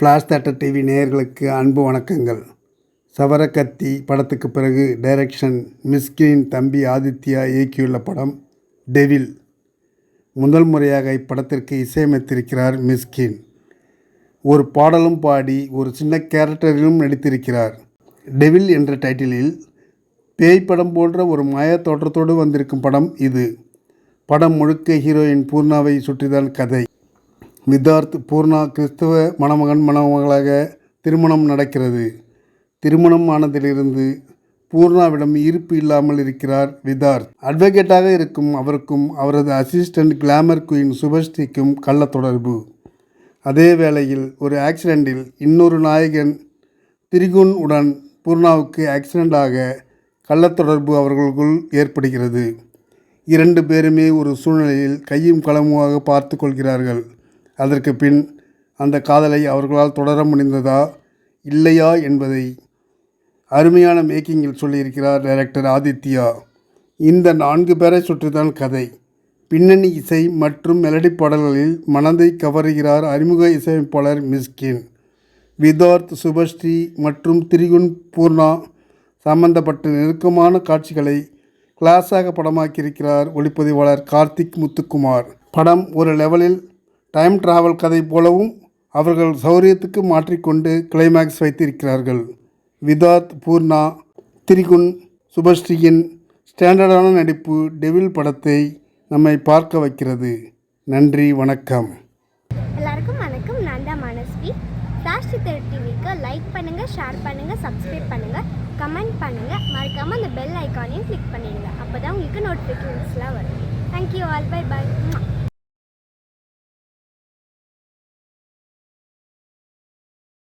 Flash theatre TV நேயர்களுக்கு அன்பு வணக்கங்கள். சவரக்கத்தி படத்துக்கு பிறகு டைரக்ஷன் மிஸ்கின் தம்பி ஆதித்யா இயக்கியுள்ள படம் டெவில். முதல் முறையாக இப்படத்திற்கு இசையமைத்திருக்கிறார் மிஸ்கின் ஒரு பாடலும் பாடி ஒரு சின்ன கேரக்டரிலும் நடித்திருக்கிறார். டெவில் என்ற டைட்டிலில் பேய் படம் போன்ற ஒரு மாய தோற்றத்தோடு வந்திருக்கும் படம் இது. படம் முழுக்க ஹீரோயின் பூர்ணாவை சுற்றிதான் கதை. வித்தார்த் பூர்ணா கிறிஸ்தவ மணமகன் மணமகளாக திருமணம் நடக்கிறது. திருமணம் ஆனதிலிருந்து பூர்ணாவிடம் ஈர்ப்பு இல்லாமல் இருக்கிறார் விதார்த் அட்வொகேட்டாக இருக்கும் அவருக்கும் அவரது அசிஸ்டன்ட் கிளாமர் குயின் சுபஸ்ரீக்கும் கள்ள தொடர்பு. அதே வேளையில் ஒரு ஆக்சிடெண்டில் இன்னொரு நாயகன் திரிகுன் உடன் பூர்ணாவுக்கு ஆக்சிடெண்டாக கள்ளத்தொடர்பு அவர்களுக்குள் ஏற்படுகிறது. இரண்டு பேருமே ஒரு சூழ்நிலையில் கையும் களமுமாக பார்த்து கொள்கிறார்கள். அதற்கு பின் அந்த காதலை அவர்களால் தொடர முடிந்ததா இல்லையா என்பதை அருமையான மேக்கிங்கில் சொல்லியிருக்கிறார் டைரக்டர் ஆதித்யா. இந்த நான்கு பேரை சுற்றிதான் கதை. பின்னணி இசை மற்றும் மெலடி பாடல்களில் மனதை கவருகிறார் அறிமுக இசையமைப்பாளர் மிஸ்கின். விதார்த் சுபஸ்ரீ மற்றும் திரிகுன் பூர்ணா சம்பந்தப்பட்ட நெருக்கமான காட்சிகளை கிளாஸாக படமாக்கியிருக்கிறார் ஒளிப்பதிவாளர் கார்த்திக் முத்துக்குமார். படம் ஒரு லெவலில் டைம் டிராவல் கதை போலவும் அவர்கள் சௌரியத்துக்கு மாற்றிக்கொண்டு கிளைமேக்ஸ் வைத்திருக்கிறார்கள். விதாத் பூர்ணா திரிகுன் சுபஸ்ரீயின் ஸ்டாண்டர்டான நடிப்பு டெவில் படத்தை நம்மை பார்க்க வைக்கிறது. நன்றி வணக்கம். எல்லாருக்கும் வணக்கம். நான் தான் மனஸ்வி. ராஷ்டி சித்தர் டிவிக்கு லைக் பண்ணுங்கள் ஷேர் பண்ணுங்கள் சப்ஸ்கிரைப் பண்ணுங்கள் கமெண்ட் பண்ணுங்கள் மறக்காமல் அந்த பெல் ஐக்கானையும் கிளிக் பண்ணிடுங்க. அப்போ தான் உங்களுக்கு நோட்டிஃபிகேஷன்ஸ்லாம் வரும். Thank you all by by